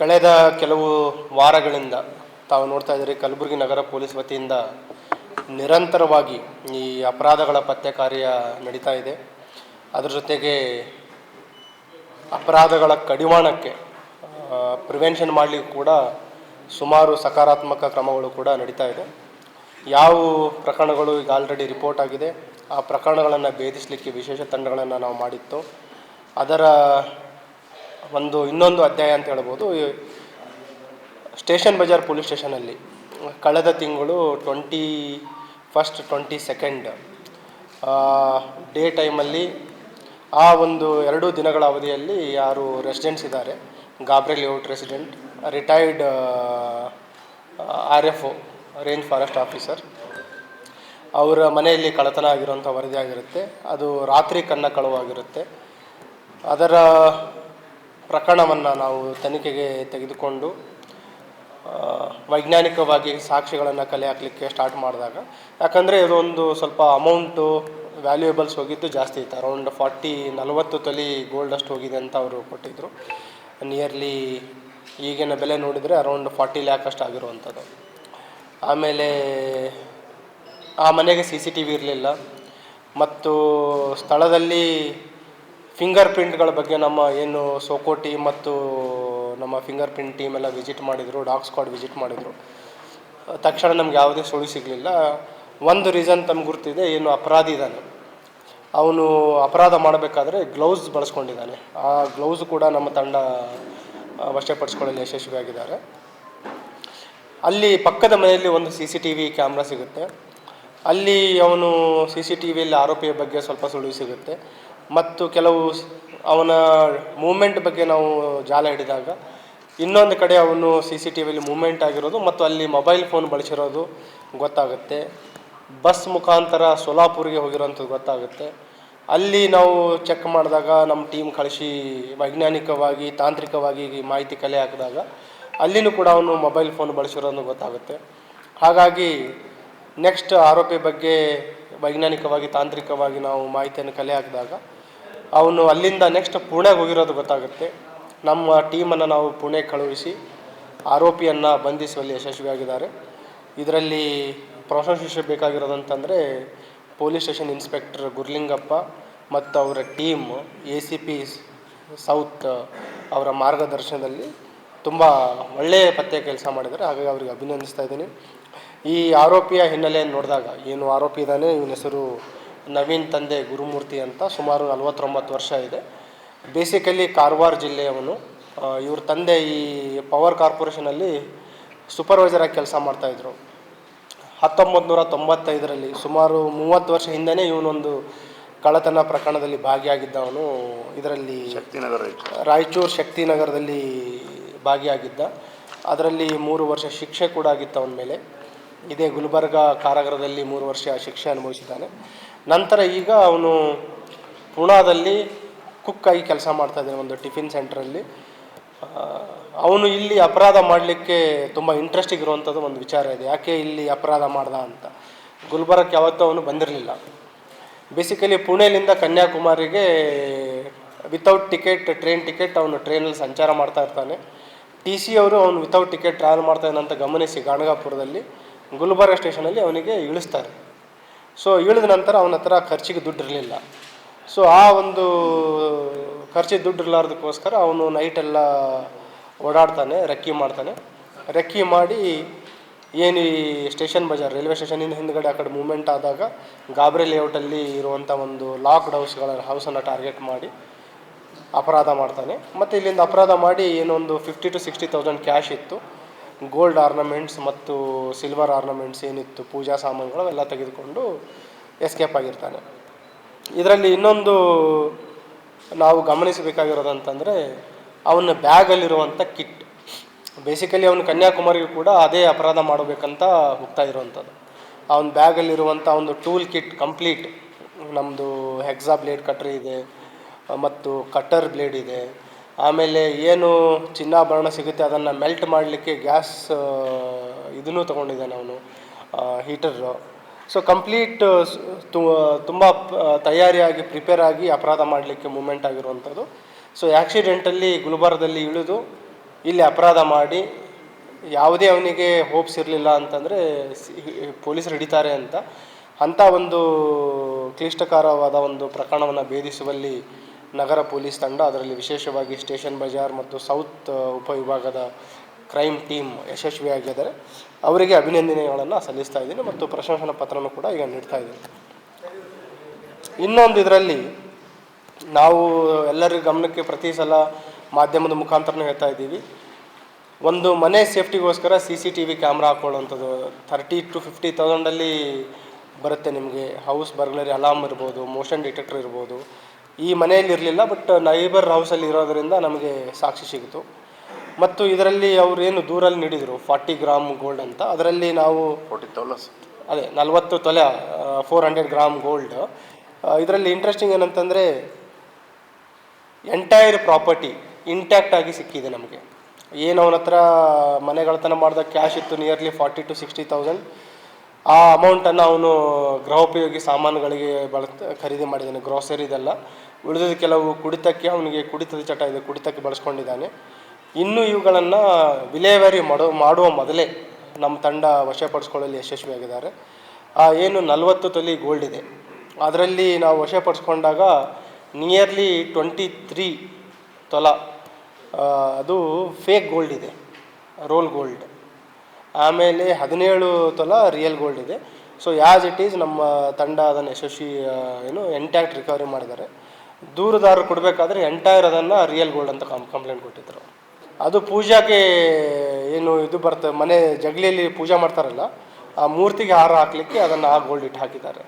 ಕಳೆದ ಕೆಲವು ವಾರಗಳಿಂದ ತಾವು ನೋಡ್ತಾ ಇದ್ದೀರಿ, ಕಲಬುರಗಿ ನಗರ ಪೊಲೀಸ್ ವತಿಯಿಂದ ನಿರಂತರವಾಗಿ ಈ ಅಪರಾಧಗಳ ಪತ್ತೆ ಕಾರ್ಯ ನಡೀತಾ ಇದೆ. ಅದರ ಜೊತೆಗೆ ಅಪರಾಧಗಳ ಕಡಿವಾಣಕ್ಕೆ ಪ್ರಿವೆನ್ಷನ್ ಮಾಡಲಿಕ್ಕೆ ಕೂಡ ಸುಮಾರು ಸಕಾರಾತ್ಮಕ ಕ್ರಮಗಳು ಕೂಡ ನಡೀತಾ ಇದೆ. ಯಾವ ಪ್ರಕರಣಗಳು ಈಗ ಆಲ್ರೆಡಿ ರಿಪೋರ್ಟ್ ಆಗಿದೆ, ಆ ಪ್ರಕರಣಗಳನ್ನು ಭೇದಿಸಲಿಕ್ಕೆ ವಿಶೇಷ ತಂಡಗಳನ್ನು ನಾವು ಮಾಡಿತ್ತು. ಅದರ ಒಂದು ಇನ್ನೊಂದು ಅಧ್ಯಾಯ ಅಂತ ಹೇಳ್ಬೋದು. ಸ್ಟೇಷನ್ ಬಜಾರ್ ಪೊಲೀಸ್ ಸ್ಟೇಷನಲ್ಲಿ ಕಳೆದ ತಿಂಗಳು twenty first, twenty second day ಟೈಮಲ್ಲಿ ಆ ಒಂದು ಎರಡು ದಿನಗಳ ಅವಧಿಯಲ್ಲಿ ಯಾರು ರೆಸಿಡೆಂಟ್ಸ್ ಇದ್ದಾರೆ. ಗಾಬ್ರೆ layout resident, retired R F O, range forest officer. ಅವರ ಮನೆಯಲ್ಲಿ ಕಳತನ ಆಗಿರುವಂಥ ವರದಿ ಆಗಿರುತ್ತೆ. ಅದು ರಾತ್ರಿ ಕನ್ನ ಕಳುವಾಗಿರುತ್ತೆ. ಅದರ ಪ್ರಕರಣವನ್ನು ನಾವು ತನಿಖೆಗೆ ತೆಗೆದುಕೊಂಡು ವೈಜ್ಞಾನಿಕವಾಗಿ ಸಾಕ್ಷಿಗಳನ್ನು ಕಲೆ ಹಾಕಲಿಕ್ಕೆ ಸ್ಟಾರ್ಟ್ ಮಾಡಿದಾಗ, ಯಾಕಂದರೆ ಇದೊಂದು ಸ್ವಲ್ಪ ಅಮೌಂಟು ವ್ಯಾಲ್ಯೂಯೇಬಲ್ಸ್ ಹೋಗಿದ್ದು ಜಾಸ್ತಿ ಇತ್ತು. ಅರೌಂಡ್ ಫಾರ್ಟಿ ನಲವತ್ತು ತೊಲಿ ಗೋಲ್ಡ್ ಅಷ್ಟು ಹೋಗಿದೆ ಅಂತ ಅವರು ಕೊಟ್ಟಿದ್ದರು ನಿಯರ್ಲಿ ಈಗಿನ ಬೆಲೆ ನೋಡಿದರೆ ಅರೌಂಡ್ ಫಾರ್ಟಿ ಲ್ಯಾಕ್ ಅಷ್ಟು ಆಗಿರುವಂಥದ್ದು. ಆಮೇಲೆ ಆ ಮನೆಗೆ ಸಿ ಸಿ ಟಿ ವಿ ಇರಲಿಲ್ಲ. ಮತ್ತು ಸ್ಥಳದಲ್ಲಿ ಫಿಂಗರ್ ಪ್ರಿಂಟ್ಗಳ ಬಗ್ಗೆ ನಮ್ಮ ಏನು ಸೋಕೋ ಟೀಮ್ ಮತ್ತು ನಮ್ಮ ಫಿಂಗರ್ ಪ್ರಿಂಟ್ ಟೀಮ್ ಎಲ್ಲ ವಿಸಿಟ್ ಮಾಡಿದರು, ಡಾಗ್ ಸ್ಕ್ವಾಡ್ ವಿಸಿಟ್ ಮಾಡಿದರು. ತಕ್ಷಣ ನಮ್ಗೆ ಯಾವುದೇ ಸುಳಿವು ಸಿಗಲಿಲ್ಲ. ಒಂದು ರೀಸನ್ ತಮ್ಗೆ ಗುರ್ತಿದೆ, ಏನು ಅಪರಾಧಿ ಇದ್ದಾನೆ ಅವನು ಅಪರಾಧ ಮಾಡಬೇಕಾದ್ರೆ ಗ್ಲೌಸ್ ಬಳಸ್ಕೊಂಡಿದ್ದಾನೆ. ಆ ಗ್ಲೌಸ್ ಕೂಡ ನಮ್ಮ ತಂಡ ವಶಪಡಿಸ್ಕೊಳ್ಳಲು ಯಶಸ್ವಿಯಾಗಿದ್ದಾರೆ. ಅಲ್ಲಿ ಪಕ್ಕದ ಮನೆಯಲ್ಲಿ ಒಂದು C C T V camera ಸಿಗುತ್ತೆ. ಅಲ್ಲಿ ಅವನು ಸಿ ಸಿ ಟಿ ವಿಯಲ್ಲಿ ಆರೋಪಿಯ ಬಗ್ಗೆ ಸ್ವಲ್ಪ ಸುಳಿವು ಸಿಗುತ್ತೆ. ಮತ್ತು ಕೆಲವು ಅವನ ಮೂಮೆಂಟ್ ಬಗ್ಗೆ ನಾವು ಜಾಲ ಹಿಡಿದಾಗ, ಇನ್ನೊಂದು ಕಡೆ ಅವನು ಸಿ ಸಿ ಟಿ ವಿಲಿ ಮೂಮೆಂಟ್ ಆಗಿರೋದು ಮತ್ತು ಅಲ್ಲಿ ಮೊಬೈಲ್ ಫೋನ್ ಬಳಸಿರೋದು ಗೊತ್ತಾಗುತ್ತೆ. ಬಸ್ ಮುಖಾಂತರ ಸೋಲಾಪುರ್ಗೆ ಹೋಗಿರೋಂಥದ್ದು ಗೊತ್ತಾಗುತ್ತೆ. ಅಲ್ಲಿ ನಾವು ಚೆಕ್ ಮಾಡಿದಾಗ ನಮ್ಮ ಟೀಮ್ ಕಳಿಸಿ ವೈಜ್ಞಾನಿಕವಾಗಿ, ತಾಂತ್ರಿಕವಾಗಿ ಮಾಹಿತಿ ಕಲೆ ಹಾಕಿದಾಗ, ಅಲ್ಲಿನೂ ಕೂಡ ಅವನು ಮೊಬೈಲ್ ಫೋನ್ ಬಳಸಿರೋದು ಗೊತ್ತಾಗುತ್ತೆ. ಹಾಗಾಗಿ ನೆಕ್ಸ್ಟ್ ಆರೋಪಿ ಬಗ್ಗೆ ವೈಜ್ಞಾನಿಕವಾಗಿ, ತಾಂತ್ರಿಕವಾಗಿ ನಾವು ಮಾಹಿತಿಯನ್ನು ಕಲೆ ಹಾಕಿದಾಗ ಅವನು ಅಲ್ಲಿಂದ ನೆಕ್ಸ್ಟ್ ಪುಣೆಗೆ ಹೋಗಿರೋದು ಗೊತ್ತಾಗುತ್ತೆ. ನಮ್ಮ ಟೀಮನ್ನು ನಾವು ಪುಣೆ ಕಳುಹಿಸಿ ಆರೋಪಿಯನ್ನು ಬಂಧಿಸುವಲ್ಲಿ ಯಶಸ್ವಿಯಾಗಿದ್ದಾರೆ. ಇದರಲ್ಲಿ ಪ್ರಶಂಸಿಸಬೇಕಾಗಿರೋದಂತಂದರೆ ಬೇಕಾಗಿರೋದಂತಂದರೆ ಪೊಲೀಸ್ ಸ್ಟೇಷನ್ ಇನ್ಸ್ಪೆಕ್ಟರ್ ಗುರ್ಲಿಂಗಪ್ಪ ಮತ್ತು ಅವರ team A C P south ಅವರ ಮಾರ್ಗದರ್ಶನದಲ್ಲಿ ತುಂಬ ಒಳ್ಳೆಯ ಪತ್ತೆ ಕೆಲಸ ಮಾಡಿದ್ದಾರೆ. ಹಾಗಾಗಿ ಅವರಿಗೆ ಅಭಿನಂದಿಸ್ತಾ ಇದ್ದೀನಿ. ಈ ಆರೋಪಿಯ ಹಿನ್ನೆಲೆಯನ್ನು ನೋಡಿದಾಗ ಏನು ಆರೋಪಿ ಇದ್ದಾನೆ, ಇವನ ಹೆಸರು ನವೀನ್ ತಂದೆ ಗುರುಮೂರ್ತಿ ಅಂತ ಸುಮಾರು ನಲವತ್ತೊಂಬತ್ತು ವರ್ಷ ಇದೆ. ಬೇಸಿಕಲಿ ಕಾರವಾರ ಜಿಲ್ಲೆಯವನು. ಇವ್ರ ತಂದೆ ಈ ಪವರ್ ಕಾರ್ಪೊರೇಷನಲ್ಲಿ ಸೂಪರ್ವೈಸರ್ ಆಗಿ ಕೆಲಸ ಮಾಡ್ತಾಯಿದ್ರು ಹತ್ತೊಂಬತ್ತು ನೂರ ತೊಂಬತ್ತೈದರಲ್ಲಿ ಸುಮಾರು ಮೂವತ್ತು ವರ್ಷ ಹಿಂದೆಯೇ ಇವನೊಂದು ಕಳತನ ಪ್ರಕರಣದಲ್ಲಿ ಭಾಗಿಯಾಗಿದ್ದವನು. ಇದರಲ್ಲಿ ಶಕ್ತಿನಗರ ರಾಯಚೂರು ಶಕ್ತಿನಗರದಲ್ಲಿ ಭಾಗಿಯಾಗಿದ್ದ. ಅದರಲ್ಲಿ ಮೂರು ವರ್ಷ ಶಿಕ್ಷೆ ಕೂಡ ಆಗಿತ್ತು ಅವನ ಮೇಲೆ. ಇದೇ ಗುಲ್ಬರ್ಗ ಕಾರಾಗೃಹದಲ್ಲಿ ಮೂರು ವರ್ಷ ಶಿಕ್ಷೆ ಅನುಭವಿಸಿದ್ದಾನೆ. ನಂತರ ಈಗ ಅವನು ಪುಣಾದಲ್ಲಿ ಕುಕ್ಕಾಗಿ ಕೆಲಸ ಮಾಡ್ತಾ ಇದ್ದಾನೆ ಒಂದು ಟಿಫಿನ್ ಸೆಂಟ್ರಲ್ಲಿ. ಅವನು ಇಲ್ಲಿ ಅಪರಾಧ ಮಾಡಲಿಕ್ಕೆ ತುಂಬ ಇಂಟ್ರೆಸ್ಟ್ ಇರುವಂಥದ್ದು ಒಂದು ವಿಚಾರ ಇದೆ. ಯಾಕೆ ಇಲ್ಲಿ ಅಪರಾಧ ಮಾಡ್ದ ಅಂತ? ಗುಲ್ಬರ್ಗಕ್ಕೆ ಯಾವತ್ತೂ ಅವನು ಬಂದಿರಲಿಲ್ಲ. ಬೇಸಿಕಲಿ ಪುಣೆಲಿಂದ ಕನ್ಯಾಕುಮಾರಿಗೆ ವಿತೌಟ್ ಟಿಕೆಟ್ ಟ್ರೈನ್ ಟಿಕೆಟ್ ಅವನು ಟ್ರೈನಲ್ಲಿ ಸಂಚಾರ ಮಾಡ್ತಾ ಇರ್ತಾನೆ. ಟಿ ಸಿ ಅವರು ಅವನು ವಿತೌಟ್ ಟಿಕೆಟ್ ಟ್ರಾವೆಲ್ ಮಾಡ್ತಾ ಇದ್ದಾನೆ ಅಂತ ಗಮನಿಸಿ ಗಾಣಗಾಪುರದಲ್ಲಿ. ಗುಲ್ಬರ್ಗ ಸ್ಟೇಷನಲ್ಲಿ ಅವನಿಗೆ ಇಳಿಸ್ತಾರೆ. ಸೊ ಇಳಿದ ನಂತರ ಅವನ ಹತ್ರ ಖರ್ಚಿಗೆ ದುಡ್ಡು ಇರಲಿಲ್ಲ. ಸೊ ಆ ಒಂದು ಖರ್ಚಿಗೆ ದುಡ್ಡು ಇರಲಾರ್ದಕ್ಕೋಸ್ಕರ ಅವನು ನೈಟೆಲ್ಲ ಓಡಾಡ್ತಾನೆ ರೆಕ್ಕಿ ಮಾಡ್ತಾನೆ. ರೆಕ್ಕಿ ಮಾಡಿ ಏನು ಈ ಸ್ಟೇಷನ್ ಬಜಾರ್ ರೈಲ್ವೆ ಸ್ಟೇಷನಿಂದ ಹಿಂದ್ಗಡೆ ಆ ಕಡೆ ಮೂಮೆಂಟ್ ಆದಾಗ ಗಾಬ್ರಿ ಲೇಔಟಲ್ಲಿ ಇರುವಂಥ ಒಂದು ಲಾಕ್ಡ್ ಹೌಸ್ಗಳ ಹೌಸನ್ನು ಟಾರ್ಗೆಟ್ ಮಾಡಿ ಅಪರಾಧ ಮಾಡ್ತಾನೆ. ಮತ್ತು ಇಲ್ಲಿಂದ ಅಪರಾಧ ಮಾಡಿ ಏನೊಂದು fifty to sixty thousand cash ಇತ್ತು. ಗೋಲ್ಡ್ ಆರ್ನಮೆಂಟ್ಸ್ ಮತ್ತು ಸಿಲ್ವರ್ ಆರ್ನಮೆಂಟ್ಸ್ ಏನಿತ್ತು, ಪೂಜಾ ಸಾಮಾನುಗಳು ಅವೆಲ್ಲ ತೆಗೆದುಕೊಂಡು ಎಸ್ಕೇಪ್ ಆಗಿರ್ತಾನೆ. ಇದರಲ್ಲಿ ಇನ್ನೊಂದು ನಾವು ಗಮನಿಸಬೇಕಾಗಿರೋದಂತಂದರೆ, ಅವನ ಬ್ಯಾಗಲ್ಲಿರುವಂಥ ಕಿಟ್ ಬೇಸಿಕಲಿ ಅವನು ಕನ್ಯಾಕುಮಾರಿಗೂ ಕೂಡ ಅದೇ ಅಪರಾಧ ಮಾಡಬೇಕಂತ ಹೋಗ್ತಾ ಇರುವಂಥದ್ದು. ಅವನ ಬ್ಯಾಗಲ್ಲಿರುವಂಥ ಒಂದು ಟೂಲ್ ಕಿಟ್ ಕಂಪ್ಲೀಟ್ ನಮ್ಮದು ಹೆಕ್ಸಾ ಬ್ಲೇಡ್ ಕಟ್ರ್ ಇದೆ, ಮತ್ತು ಕಟ್ಟರ್ ಬ್ಲೇಡ್ ಇದೆ. ಆಮೇಲೆ ಏನು ಚಿನ್ನಾಭರಣ ಸಿಗುತ್ತೆ, ಅದನ್ನು ಮೆಲ್ಟ್ ಮಾಡಲಿಕ್ಕೆ ಗ್ಯಾಸ್ ಇದನ್ನು ತೊಗೊಂಡಿದ್ದಾನೆ ಅವನು ಹೀಟರು ಸೊ ಕಂಪ್ಲೀಟ್ ತುಂಬ ತಯಾರಿಯಾಗಿ ಪ್ರಿಪೇರ್ ಆಗಿ, ಅಪರಾಧ ಮಾಡಲಿಕ್ಕೆ ಮೂಮೆಂಟ್ ಆಗಿರುವಂಥದ್ದು. ಸೊ ಆ್ಯಕ್ಸಿಡೆಂಟಲ್ಲಿ ಗುಲ್ಬರ್ಗದಲ್ಲಿ ಇಳಿದು, ಇಲ್ಲಿ ಅಪರಾಧ ಮಾಡಿ, ಯಾವುದೇ ಅವನಿಗೆ ಹೋಪ್ಸ್ ಇರಲಿಲ್ಲ ಅಂತಂದರೆ ಪೊಲೀಸರು ಹಿಡಿತಾರೆ ಅಂತ, ಅಂಥ ಒಂದು ಕ್ಲಿಷ್ಟಕರವಾದ ಒಂದು ಪ್ರಕರಣವನ್ನು ಭೇದಿಸುವಲ್ಲಿ ನಗರ ಪೊಲೀಸ್ ತಂಡ, ಅದರಲ್ಲಿ ವಿಶೇಷವಾಗಿ ಸ್ಟೇಷನ್ ಬಜಾರ್ ಮತ್ತು ಸೌತ್ ಉಪವಿಭಾಗದ ಕ್ರೈಮ್ ಟೀಮ್ ಯಶಸ್ವಿಯಾಗಿದ್ದಾರೆ. ಅವರಿಗೆ ಅಭಿನಂದನೆಗಳನ್ನು ಸಲ್ಲಿಸ್ತಾ ಇದ್ದೀನಿ ಮತ್ತು ಪ್ರಶಂಸನಾ ಪತ್ರನೂ ಕೂಡ ಈಗ ನೀಡ್ತಾ ಇದ್ದೀನಿ. ಇನ್ನೊಂದು ಇದರಲ್ಲಿ ನಾವು ಎಲ್ಲರ ಗಮನಕ್ಕೆ ಪ್ರತಿ ಸಲ ಮಾಧ್ಯಮದ ಮುಖಾಂತರನೂ ಹೇಳ್ತಾ ಇದ್ದೀವಿ. ಒಂದು ಮನೆ ಸೇಫ್ಟಿಗೋಸ್ಕರ C C T V camera ಹಾಕೊಳ್ಳುವಂಥದ್ದು thirty to fifty ತೌಸಂಡಲ್ಲಿ ಬರುತ್ತೆ ನಿಮಗೆ. ಹೌಸ್ ಬರ್ಗ್ಲರಿ ಅಲಾರ್ಮ್ ಇರ್ಬೋದು, ಮೋಷನ್ ಡಿಟೆಕ್ಟರ್ ಇರ್ಬೋದು ಈ ಮನೆಯಲ್ಲಿ ಇರಲಿಲ್ಲ ಬಟ್ ನೈಬರ್ ಹೌಸಲ್ಲಿ ಇರೋದರಿಂದ ನಮಗೆ ಸಾಕ್ಷಿ ಸಿಗಿತು. ಮತ್ತು ಇದರಲ್ಲಿ ಅವರು ಏನು ದೂರಲ್ಲಿ ನೀಡಿದರು ಫಾರ್ಟಿ ಗ್ರಾಮ್ ಗೋಲ್ಡ್ ಅಂತ. ಅದರಲ್ಲಿ ನಾವು ಫೋರ್ಟಿ ತೌಲಸ್ ಅದೇ ನಲವತ್ತು ತೊಲೆ ಫೋರ್ ಹಂಡ್ರೆಡ್ ಗ್ರಾಮ್ ಗೋಲ್ಡ್ ಇದರಲ್ಲಿ ಇಂಟ್ರೆಸ್ಟಿಂಗ್ ಏನಂತಂದರೆ ಎಂಟೈರ್ ಪ್ರಾಪರ್ಟಿ ಇಂಟ್ಯಾಕ್ಟ್ ಆಗಿ ಸಿಕ್ಕಿದೆ ನಮಗೆ. ಏನು ಅವನ ಹತ್ರ ಮನೆಗಳತನ ಮಾಡಿದ ಕ್ಯಾಶ್ ಇತ್ತು nearly forty to sixty thousand ಆ ಅಮೌಂಟನ್ನು ಅವನು ಗೃಹೋಪಯೋಗಿ ಸಾಮಾನುಗಳಿಗೆ ಬಳ ಖರೀದಿ ಮಾಡಿದ್ದಾನೆ ಗ್ರಾಸರಿದೆಲ್ಲ ಉಳಿದಿದ್ದ ಕೆಲವು ಕುಡಿತಕ್ಕೆ ಅವನಿಗೆ ಕುಡಿತದ ಚಟ ಇದೆ, ಕುಡಿತಕ್ಕೆ ಬಳಸ್ಕೊಂಡಿದ್ದಾನೆ. ಇನ್ನು ಇವುಗಳನ್ನು ವಿಲೇವಾರಿ ಮಾಡೋ, ಮಾಡುವ ಮೊದಲೇ ನಮ್ಮ ತಂಡ ವಶಪಡಿಸ್ಕೊಳ್ಳಲು ಯಶಸ್ವಿಯಾಗಿದ್ದಾರೆ. ಆ ಏನು ನಲವತ್ತು ತೊಲಿ ಗೋಲ್ಡ್ ಇದೆ. ಅದರಲ್ಲಿ ನಾವು ವಶಪಡಿಸ್ಕೊಂಡಾಗ ನಿಯರ್ಲಿ ಟ್ವೆಂಟಿ ತ್ರೀ ತೊಲ ಅದು ಫೇಕ್ ಗೋಲ್ಡ್ ಇದೆ ರೋಲ್ ಗೋಲ್ಡ್ ಆಮೇಲೆ ಹದಿನೇಳು ತೊಲ ರಿಯಲ್ ಗೋಲ್ಡ್ ಇದೆ. ಸೊ ಯಾಸ್ ಇಟ್ ಈಸ್ ನಮ್ಮ ತಂಡ ಅದನ್ನು ಯಶಸ್ವಿ ಏನು ಎಂಟ್ಯಾಕ್ಟ್ ರಿಕವರಿ ಮಾಡಿದ್ದಾರೆ. ದೂರದಾರರು ಕೊಡಬೇಕಾದ್ರೆ ಎಂಟೈರ್ ಅದನ್ನು ರಿಯಲ್ ಗೋಲ್ಡ್ ಅಂತ ಕಂ ಕಂಪ್ಲೇಂಟ್ ಕೊಟ್ಟಿದ್ದರು ಅದು ಪೂಜಾಗೆ ಏನು, ಇದು ಬರ್ತದೆ. ಮನೆ ಜಗಲಿಯಲ್ಲಿ ಪೂಜೆ ಮಾಡ್ತಾರಲ್ಲ, ಆ ಮೂರ್ತಿಗೆ ಹಾರ ಹಾಕಲಿಕ್ಕೆ ಅದನ್ನು ಆ ಗೋಲ್ಡ್ ಇಟ್ಟು ಹಾಕಿದ್ದಾರೆ.